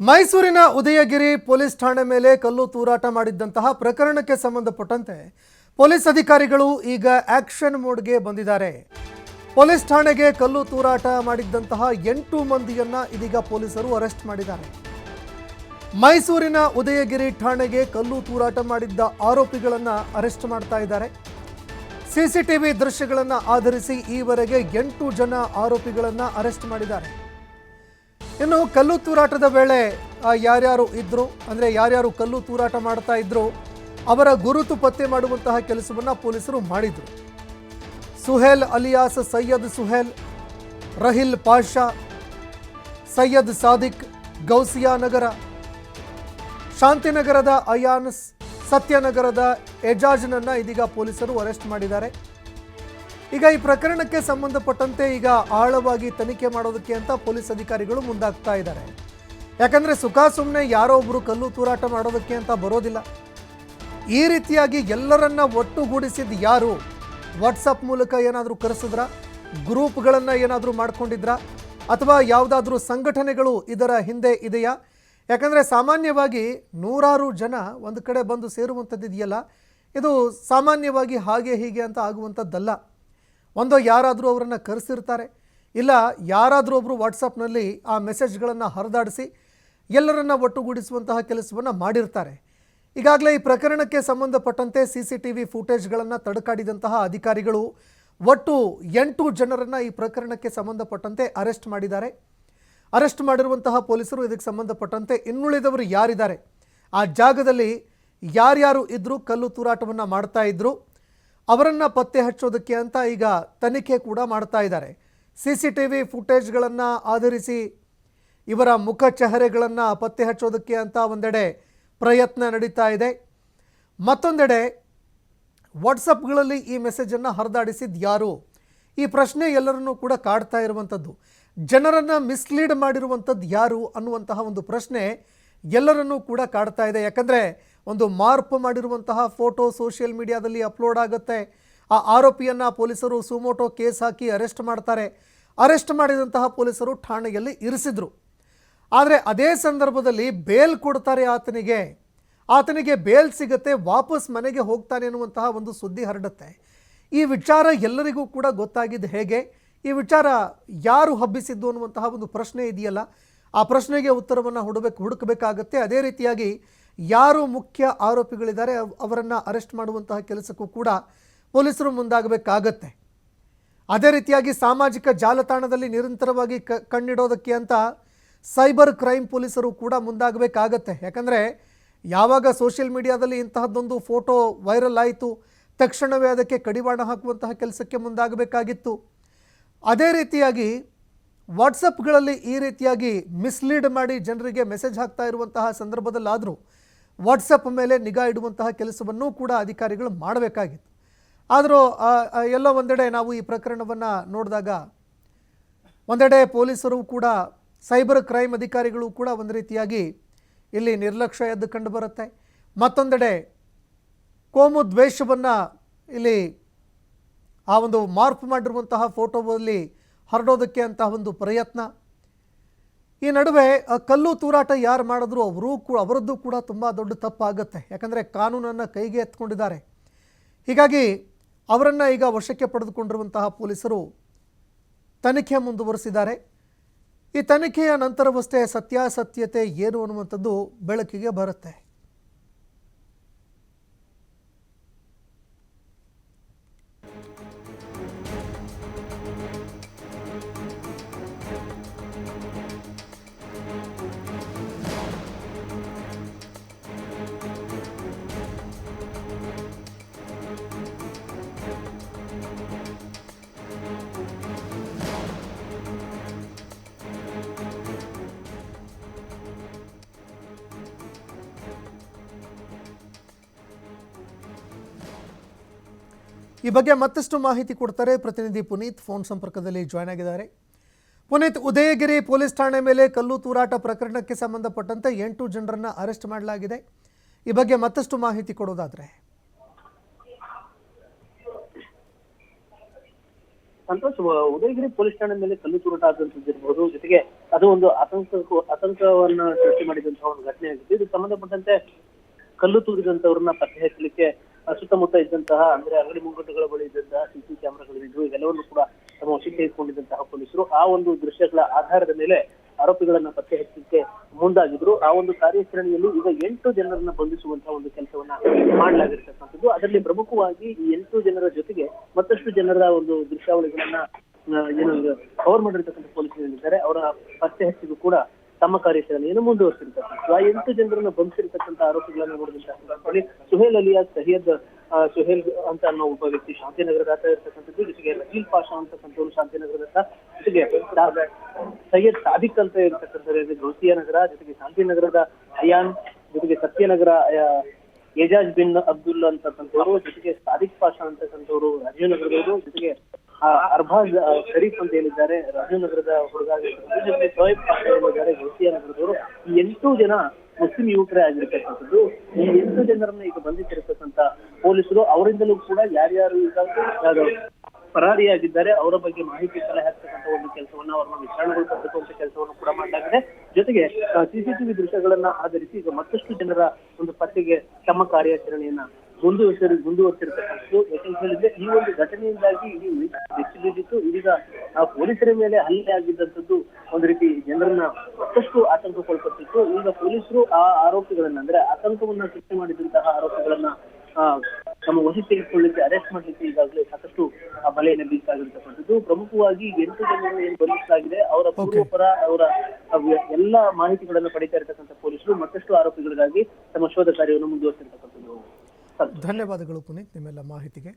ಮೈಸೂರಿನ ಉದಯಗಿರಿ ಪೊಲೀಸ್ ಠಾಣೆ ಮೇಲೆ ಕಲ್ಲು ತೂರಾಟ ಮಾಡಿದ್ದಂತಹ ಪ್ರಕರಣಕ್ಕೆ ಸಂಬಂಧಪಟ್ಟಂತೆ ಪೊಲೀಸ್ ಅಧಿಕಾರಿಗಳು ಈಗ ಆಕ್ಷನ್ ಮೋಡ್ಗೆ ಬಂದಿದ್ದಾರೆ. ಪೊಲೀಸ್ ಠಾಣೆಗೆ ಕಲ್ಲು ತೂರಾಟ ಮಾಡಿದ್ದಂತಹ ಎಂಟು ಮಂದಿಯನ್ನ ಇದೀಗ ಪೊಲೀಸರು ಅರೆಸ್ಟ್ ಮಾಡಿದ್ದಾರೆ. ಮೈಸೂರಿನ ಉದಯಗಿರಿ ಠಾಣೆಗೆ ಕಲ್ಲು ತೂರಾಟ ಮಾಡಿದ್ದ ಆರೋಪಿಗಳನ್ನು ಅರೆಸ್ಟ್ ಮಾಡ್ತಾ ಇದ್ದಾರೆ. ಸಿಸಿಟಿವಿ ದೃಶ್ಯಗಳನ್ನು ಆಧರಿಸಿ ಈವರೆಗೆ ಎಂಟು ಜನ ಆರೋಪಿಗಳನ್ನು ಅರೆಸ್ಟ್ ಮಾಡಿದ್ದಾರೆ. ಇನ್ನು ಕಲ್ಲು ತೂರಾಟದ ವೇಳೆ ಯಾರ್ಯಾರು ಇದ್ರು, ಅಂದರೆ ಯಾರ್ಯಾರು ಕಲ್ಲು ತೂರಾಟ ಮಾಡ್ತಾ ಇದ್ರು, ಅವರ ಗುರುತು ಪತ್ತೆ ಮಾಡುವಂತಹ ಕೆಲಸವನ್ನು ಪೊಲೀಸರು ಮಾಡಿದರು. ಸುಹೇಲ್ ಅಲಿಯಾಸ್, ಸೈಯದ್ ಸುಹೇಲ್, ರಹಿಲ್ ಪಾಷಾ, ಸೈಯದ್ ಸಾದಿಕ್, ಗೌಸಿಯಾ ನಗರ, ಶಾಂತಿನಗರದ ಅಯಾನ್ಸ್, ಸತ್ಯನಗರದ ಎಜಾಜ್ನನ್ನ ಇದೀಗ ಪೊಲೀಸರು ಅರೆಸ್ಟ್ ಮಾಡಿದ್ದಾರೆ. ಈಗ ಈ ಪ್ರಕರಣಕ್ಕೆ ಸಂಬಂಧಪಟ್ಟಂತೆ ಈಗ ಆಳವಾಗಿ ತನಿಖೆ ಮಾಡೋದಕ್ಕೆ ಅಂತ ಪೊಲೀಸ್ ಅಧಿಕಾರಿಗಳು ಮುಂದಾಗ್ತಾ ಇದ್ದಾರೆ. ಯಾಕಂದ್ರೆ ಸುಖ ಸುಮ್ಮನೆ ಯಾರೋ ಒಬ್ರು ಕಲ್ಲು ತೂರಾಟ ಮಾಡೋದಕ್ಕೆ ಅಂತ ಬರೋದಿಲ್ಲ. ಈ ರೀತಿಯಾಗಿ ಎಲ್ಲರನ್ನ ಒಟ್ಟುಗೂಡಿಸಿದ ಯಾರು? ವಾಟ್ಸಪ್ ಮೂಲಕ ಏನಾದರೂ ಕರೆಸಿದ್ರ? ಗ್ರೂಪ್ಗಳನ್ನು ಏನಾದರೂ ಮಾಡ್ಕೊಂಡಿದ್ರ? ಅಥವಾ ಯಾವುದಾದ್ರೂ ಸಂಘಟನೆಗಳು ಇದರ ಹಿಂದೆ ಇದೆಯಾ? ಯಾಕಂದರೆ ಸಾಮಾನ್ಯವಾಗಿ ನೂರಾರು ಜನ ಒಂದು ಕಡೆ ಬಂದು ಸೇರುವಂಥದ್ದು ಇದೆಯಲ್ಲ ಇದು ಸಾಮಾನ್ಯವಾಗಿ ಹಾಗೆ ಹೀಗೆ ಅಂತ ಆಗುವಂಥದ್ದಲ್ಲ. ಒಂದೋ ಯಾರಾದರೂ ಅವರನ್ನು ಕರೆಸಿರ್ತಾರೆ. ಇಲ್ಲ, ಯಾರಾದರೂ ಒಬ್ಬರು ವಾಟ್ಸಪ್ನಲ್ಲಿ ಆ ಮೆಸೇಜ್ಗಳನ್ನು ಹರಿದಾಡಿಸಿ ಎಲ್ಲರನ್ನ ಒಟ್ಟುಗೂಡಿಸುವಂತಹ ಕೆಲಸವನ್ನು ಮಾಡಿರ್ತಾರೆ. ಈಗಾಗಲೇ ಈ ಪ್ರಕರಣಕ್ಕೆ ಸಂಬಂಧಪಟ್ಟಂತೆ ಸಿ ಸಿ ಟಿ ವಿ ಫುಟೇಜ್ಗಳನ್ನು ತಡಕಾಡಿದಂತಹ ಅಧಿಕಾರಿಗಳು ಒಟ್ಟು ಎಂಟು ಜನರನ್ನು ಈ ಪ್ರಕರಣಕ್ಕೆ ಸಂಬಂಧಪಟ್ಟಂತೆ ಅರೆಸ್ಟ್ ಮಾಡಿದ್ದಾರೆ. ಅರೆಸ್ಟ್ ಮಾಡಿರುವಂತಹ ಪೊಲೀಸರು ಇದಕ್ಕೆ ಸಂಬಂಧಪಟ್ಟಂತೆ ಇನ್ನುಳಿದವರು ಯಾರಿದ್ದಾರೆ? ಆ ಜಾಗದಲ್ಲಿ ಯಾರ್ಯಾರು ಇದ್ದರೂ ಕಲ್ಲು ತೂರಾಟವನ್ನು ಮಾಡ್ತಾ ಇದ್ರು? ಅವರನ್ನು ಪತ್ತೆ ಹಚ್ಚೋದಕ್ಕೆ ಅಂತ ಈಗ ತನಿಖೆ ಕೂಡ ಮಾಡ್ತಾ ಇದ್ದಾರೆ. ಸಿ ಸಿ ಟಿ ವಿ ಫುಟೇಜ್ಗಳನ್ನು ಆಧರಿಸಿ ಇವರ ಮುಖ ಚಹರೆಗಳನ್ನು ಪತ್ತೆ ಹಚ್ಚೋದಕ್ಕೆ ಅಂತ ಒಂದೆಡೆ ಪ್ರಯತ್ನ ನಡೀತಾ ಇದೆ. ಮತ್ತೊಂದೆಡೆ ವಾಟ್ಸಪ್ಗಳಲ್ಲಿ ಈ ಮೆಸೇಜನ್ನು ಹರಿದಾಡಿಸಿದ್ದು ಯಾರು? ಈ ಪ್ರಶ್ನೆ ಎಲ್ಲರನ್ನೂ ಕೂಡ ಕಾಡ್ತಾ ಇರುವಂಥದ್ದು ಜನರನ್ನು ಮಿಸ್ಲೀಡ್ ಮಾಡಿರುವಂಥದ್ದು ಯಾರು ಅನ್ನುವಂತಹ ಒಂದು ಪ್ರಶ್ನೆ ಎಲ್ಲರನ್ನೂ ಕೂಡ ಕಾಡ್ತಾ ಇದೆ. ಯಾಕಂದರೆ ಒಂದು ಮಾರ್ಪ್ ಮಾಡಿರುವಂತಹ ಫೋಟೋ ಸೋಷಿಯಲ್ ಮೀಡಿಯಾದಲ್ಲಿ ಅಪ್ಲೋಡ್ ಆಗುತ್ತೆ. ಆ ಆರೋಪಿಯನ್ನು ಪೊಲೀಸರು ಸುಮೋಟೋ ಕೇಸ್ ಹಾಕಿ ಅರೆಸ್ಟ್ ಮಾಡ್ತಾರೆ. ಅರೆಸ್ಟ್ ಮಾಡಿದಂತಹ ಪೊಲೀಸರು ಠಾಣೆಯಲ್ಲಿ ಇರಿಸಿದ್ರು. ಆದರೆ ಅದೇ ಸಂದರ್ಭದಲ್ಲಿ ಬೇಲ್ ಕೊಡ್ತಾರೆ ಆತನಿಗೆ. ಆತನಿಗೆ ಬೇಲ್ ಸಿಗತ್ತೆ, ವಾಪಸ್ ಮನೆಗೆ ಹೋಗ್ತಾನೆ ಅನ್ನುವಂತಹ ಒಂದು ಸುದ್ದಿ ಹರಡುತ್ತೆ. ಈ ವಿಚಾರ ಎಲ್ಲರಿಗೂ ಕೂಡ ಗೊತ್ತಾಗಿದ್ದು ಹೇಗೆ? ಈ ವಿಚಾರ ಯಾರು ಹಬ್ಬಿಸಿದ್ದು ಅನ್ನುವಂತಹ ಒಂದು ಪ್ರಶ್ನೆ ಇದೆಯಲ್ಲ? ಆ ಪ್ರಶ್ನೆಗೆ ಉತ್ತರವನ್ನು ಹುಡಬೇಕು ಹುಡುಕಬೇಕಾಗತ್ತೆ. ಅದೇ ರೀತಿಯಾಗಿ ಯಾರು ಮುಖ್ಯ ಆರೋಪಿಗಳಿದ್ದಾರೆ ಅವ್- ಅವರನ್ನು ಅರೆಸ್ಟ್ ಮಾಡುವಂತಹ ಕೆಲಸಕ್ಕೂ ಕೂಡ ಪೊಲೀಸರು ಮುಂದಾಗಬೇಕಾಗತ್ತೆ. ಅದೇ ರೀತಿಯಾಗಿ ಸಾಮಾಜಿಕ ಜಾಲತಾಣದಲ್ಲಿ ನಿರಂತರವಾಗಿ ಕ, ಕಣ್ಣಿಡೋದಕ್ಕೆ ಅಂತ ಸೈಬರ್ ಕ್ರೈಮ್ ಪೊಲೀಸರು ಕೂಡ ಮುಂದಾಗಬೇಕಾಗತ್ತೆ. ಯಾಕಂದರೆ ಯಾವಾಗ ಸೋಷಿಯಲ್ ಮೀಡಿಯಾದಲ್ಲಿ ಇಂತಹದ್ದೊಂದು ಫೋಟೋ ವೈರಲ್ ಆಯಿತು, ತಕ್ಷಣವೇ ಅದಕ್ಕೆ ಕಡಿವಾಣ ಹಾಕುವಂತಹ ಕೆಲಸಕ್ಕೆ ಮುಂದಾಗಬೇಕಾಗಿತ್ತು. ಅದೇ ರೀತಿಯಾಗಿ ವಾಟ್ಸಪ್ಗಳಲ್ಲಿ ಈ ರೀತಿಯಾಗಿ ಮಿಸ್ಲೀಡ್ ಮಾಡಿ ಜನರಿಗೆ ಮೆಸೇಜ್ ಹಾಕ್ತಾ ಇರುವಂತಹ ಸಂದರ್ಭದಲ್ಲಾದರೂ ವಾಟ್ಸಪ್ ಮೇಲೆ ನಿಗಾ ಇಡುವಂತಹ ಕೆಲಸವನ್ನೂ ಕೂಡ ಅಧಿಕಾರಿಗಳು ಮಾಡಬೇಕಾಗಿತ್ತು. ಆದರೂ ಎಲ್ಲ ಒಂದೆಡೆ ನಾವು ಈ ಪ್ರಕರಣವನ್ನು ನೋಡಿದಾಗ ಒಂದೆಡೆ ಪೊಲೀಸರು ಕೂಡ, ಸೈಬರ್ ಕ್ರೈಮ್ ಅಧಿಕಾರಿಗಳು ಕೂಡ ಒಂದು ರೀತಿಯಾಗಿ ಇಲ್ಲಿ ನಿರ್ಲಕ್ಷ್ಯ ಎದ್ದು ಕಂಡು ಬರುತ್ತೆ. ಮತ್ತೊಂದೆಡೆ ಕೋಮು ದ್ವೇಷವನ್ನು ಇಲ್ಲಿ ಆ ಒಂದು ಮಾರ್ಪ್ ಮಾಡಿರುವಂತಹ ಫೋಟೋದಲ್ಲಿ ಹರಡೋದಕ್ಕೆ ಅಂತಹ ಒಂದು ಪ್ರಯತ್ನ. ಈ ನಡುವೆ ಕಲ್ಲು ತೂರಾಟ ಯಾರು ಮಾಡಿದ್ರು ಅವರು ಕೂಡ, ಅವರದ್ದು ಕೂಡ ತುಂಬ ದೊಡ್ಡ ತಪ್ಪಾಗುತ್ತೆ. ಯಾಕಂದರೆ ಕಾನೂನನ್ನು ಕೈಗೆ ಎತ್ಕೊಂಡಿದ್ದಾರೆ. ಹೀಗಾಗಿ ಅವರನ್ನು ಈಗ ವಶಕ್ಕೆ ಪಡೆದುಕೊಂಡಿರುವಂತಹ ಪೊಲೀಸರು ತನಿಖೆ ಮುಂದುವರಿಸಿದ್ದಾರೆ. ಈ ತನಿಖೆಯ ನಂತರವಷ್ಟೇ ಸತ್ಯಾಸತ್ಯತೆ ಏನು ಅನ್ನುವಂಥದ್ದು ಬೆಳಕಿಗೆ ಬರುತ್ತೆ. ಈ ಬಗ್ಗೆ ಮತ್ತಷ್ಟು ಮಾಹಿತಿ ಕೊಡ್ತಾರೆ ಪ್ರತಿನಿಧಿ ಪುನೀತ್. ಫೋನ್ ಸಂಪರ್ಕದಲ್ಲಿ ಜಾಯ್ನ್ ಆಗಿದ್ದಾರೆ. ಪುನೀತ್, ಉದಯಗಿರಿ ಪೊಲೀಸ್ ಠಾಣೆ ಮೇಲೆ ಕಲ್ಲು ತೂರಾಟ ಪ್ರಕರಣಕ್ಕೆ ಸಂಬಂಧಪಟ್ಟಂತೆ ಎಂಟು ಜನರನ್ನ ಅರೆಸ್ಟ್ ಮಾಡಲಾಗಿದೆ. ಈ ಬಗ್ಗೆ ಮತ್ತಷ್ಟು ಮಾಹಿತಿ ಕೊಡೋದಾದ್ರೆ. ಸಂತೋಷ್, ಉದಯಗಿರಿ ಪೊಲೀಸ್ ಠಾಣೆ ಮೇಲೆ ಕಲ್ಲು ತೂರಾಟ ಆದಂತದ್ದಿರಬಹುದು ಜೊತೆಗೆ ಅದು ಒಂದು ಆತಂಕ, ಆತಂಕವನ್ನ ಸೃಷ್ಟಿ ಮಾಡಿದಂತಹ ಒಂದು ಘಟನೆ ಆಗಿದೆ ಇದು ಸಂಬಂಧಪಟ್ಟಂತೆ ಕಲ್ಲು ತೂರಿದಂತವ್ರನ್ನ ಪತ್ತೆ ಹಚ್ಚಲಿಕ್ಕೆ ಸುತ್ತಮುತ್ತ ಇದ್ದಂತಹ, ಅಂದ್ರೆ ಅಂಗಡಿ ಮುಂಗಟ್ಟುಗಳ ಬಳಿ ಇದ್ದಂತಹ ಸಿಸಿ ಕ್ಯಾಮೆರಾಗಳಿದ್ವು ಇವೆಲ್ಲವನ್ನು ಕೂಡ ತಮ್ಮ ವಶಕ್ಕೆ ಇಟ್ಕೊಂಡಿದ್ದಂತಹ ಪೊಲೀಸರು. ಆ ಒಂದು ದೃಶ್ಯಗಳ ಆಧಾರದ ಮೇಲೆ ಆರೋಪಿಗಳನ್ನ ಪತ್ತೆ ಹಚ್ಚಲಿಕ್ಕೆ ಮುಂದಾಗಿದ್ರು. ಆ ಒಂದು ಕಾರ್ಯಾಚರಣೆಯಲ್ಲಿ ಈಗ ಎಂಟು ಜನರನ್ನ ಬಂಧಿಸುವಂತಹ ಒಂದು ಕೆಲಸವನ್ನ ಮಾಡಲಾಗಿರ್ತಕ್ಕಂಥದ್ದು. ಅದರಲ್ಲಿ ಪ್ರಮುಖವಾಗಿ ಈ ಎಂಟು ಜನರ ಜೊತೆಗೆ ಮತ್ತಷ್ಟು ಜನರ ಒಂದು ದೃಶ್ಯಾವಳಿಗಳನ್ನ ಏನು ಕವರ್ ಮಾಡಿರ್ತಕ್ಕಂಥ ಪೊಲೀಸರು ಏನಿದ್ದಾರೆ ಅವರ ಪತ್ತೆ ಹಚ್ಚಿಗೂ ಕೂಡ ತಮ್ಮ ಕಾರ್ಯಾಚರಣೆಯನ್ನು ಮುಂದುವರಿಸಿರ್ತಕ್ಕಂಥ ಆ ಎಂಟು ಜನರನ್ನು ಬಂಧಿಸಿರ್ತಕ್ಕಂಥ ಆರೋಪಿಗಳನ್ನ ನೋಡಿದಂತಹ ಸುಹೇಲ್ ಅಲಿಯಾ ಸಹಿಯದ್ ಸುಹೇಲ್ ಅಂತ ಅನ್ನೋ ಒಬ್ಬ ವ್ಯಕ್ತಿ ಶಾಂತಿನಗರದ ಇರ್ತಕ್ಕಂಥದ್ದು. ಜೊತೆಗೆ ರಜೀಲ್ ಪಾಷಾ ಅಂತಕ್ಕಂಥವ್ರು ಶಾಂತಿನಗರದತ್ತ ಜೊತೆಗೆ ಸೈಯದ್ ಸಾದಿಕ್ ಅಂತ ಇರ್ತಕ್ಕಂಥ ಗೌಸಿಯಾ ನಗರ ಜೊತೆಗೆ ಶಾಂತಿನಗರದ ಅಯಾನ್ ಜೊತೆಗೆ ಸತ್ಯನಗರ ಏಜಾಜ್ ಬಿನ್ ಅಬ್ದುಲ್ ಅಂತಕ್ಕಂಥವ್ರು, ಜೊತೆಗೆ ಸಾದಿಕ್ ಪಾಷಾ ಅಂತಕ್ಕಂಥವ್ರು ರಾಜೀವ್ ನಗರದವರು, ಜೊತೆಗೆ ಅರ್ಬಾಜ್ ಶರೀಫ್ ಅಂತ ಹೇಳಿದ್ದಾರೆ ರಾಜನಗರದ ನಗರದ ಹುಡುಗ ಪಾಷಾ ಹೇಳಿದ್ದಾರೆ ನಗರದವರು ಈ ಎಂಟು ಜನ ಮುಸ್ಲಿಂ ಯುವಕರೇ ಆಗಿರ್ತಕ್ಕಂಥದ್ದು. ಈ ಎಂಟು ಜನರನ್ನ ಈಗ ಬಂಧಿಸಿರ್ತಕ್ಕಂಥ ಪೊಲೀಸರು, ಅವರಿಂದಲೂ ಕೂಡ ಯಾರ್ಯಾರು ಈಗ ಪರಾರಿಯಾಗಿದ್ದಾರೆ, ಅವರ ಬಗ್ಗೆ ಮಾಹಿತಿ ಸಲಹೆ ಹಾಕ್ತಕ್ಕಂಥ ಒಂದು ಕೆಲಸವನ್ನ ಅವ್ರನ್ನ ವಿಚಾರಣೆಗೊಳಿಸತಕ್ಕಂಥ ಕೆಲಸವನ್ನು ಕೂಡ ಮಾಡಲಾಗಿದೆ. ಜೊತೆಗೆ ಸಿಸಿಟಿವಿ ದೃಶ್ಯಗಳನ್ನ ಆಧರಿಸಿ ಈಗ ಮತ್ತಷ್ಟು ಜನರ ಒಂದು ಪತ್ತೆಗೆ ತಮ್ಮ ಕಾರ್ಯಾಚರಣೆಯನ್ನ ಮುಂದುವರಿಸಿ ಮುಂದುವರಿಸಿರ್ತಕ್ಕಂಥದ್ದು ಯಾಕಂತ ಹೇಳಿದ್ರೆ ಈ ಒಂದು ಘಟನೆಯಿಂದಾಗಿ ಇಡೀ ಬೆಚ್ಚಿ ಬಿದ್ದಿತ್ತು. ಇದೀಗ ಆ ಪೊಲೀಸರ ಮೇಲೆ ಹಲ್ಲೆ ಆಗಿದ್ದಂಥದ್ದು ಒಂದು ರೀತಿ ಜನರನ್ನ ಮತ್ತಷ್ಟು ಆತಂಕಕ್ಕೊಳಪಟ್ಟಿತ್ತು ಈಗ ಪೊಲೀಸರು ಆ ಆರೋಪಿಗಳನ್ನ ಅಂದ್ರೆ ಆತಂಕವನ್ನ ಸೃಷ್ಟಿ ಮಾಡಿದಂತಹ ಆರೋಪಿಗಳನ್ನ ಆ, ತಮ್ಮ ವಶಕ್ಕೆ ತೆಗೆದುಕೊಳ್ಳಿಕ್ಕೆ ಅರೆಸ್ಟ್ ಮಾಡ್ಲಿಕ್ಕೆ ಈಗಾಗಲೇ ಸಾಕಷ್ಟು ಆ ಬಲೆಯನ್ನು ಬೀಸಾಗಿರ್ತಕ್ಕಂಥದ್ದು. ಪ್ರಮುಖವಾಗಿ ಎಂಟು ಜನರನ್ನು ಏನು ಬಂಧಿಸಲಾಗಿದೆ ಅವರ ಪೂರ್ವಪರ ಅವರ ಎಲ್ಲ ಮಾಹಿತಿಗಳನ್ನು ಪಡಿತಾ ಇರತಕ್ಕಂಥ ಪೊಲೀಸರು ಮತ್ತಷ್ಟು ಆರೋಪಿಗಳಿಗಾಗಿ ತಮ್ಮ ಶೋಧ ಕಾರ್ಯವನ್ನು ಮುಂದುವರಿಸಿರ್ತಕ್ಕಂಥದ್ದು. ಧನ್ಯವಾದಗಳು ಪುನೀತ್ ನಿಮ್ಮೆಲ್ಲ ಮಾಹಿತಿಗೆ.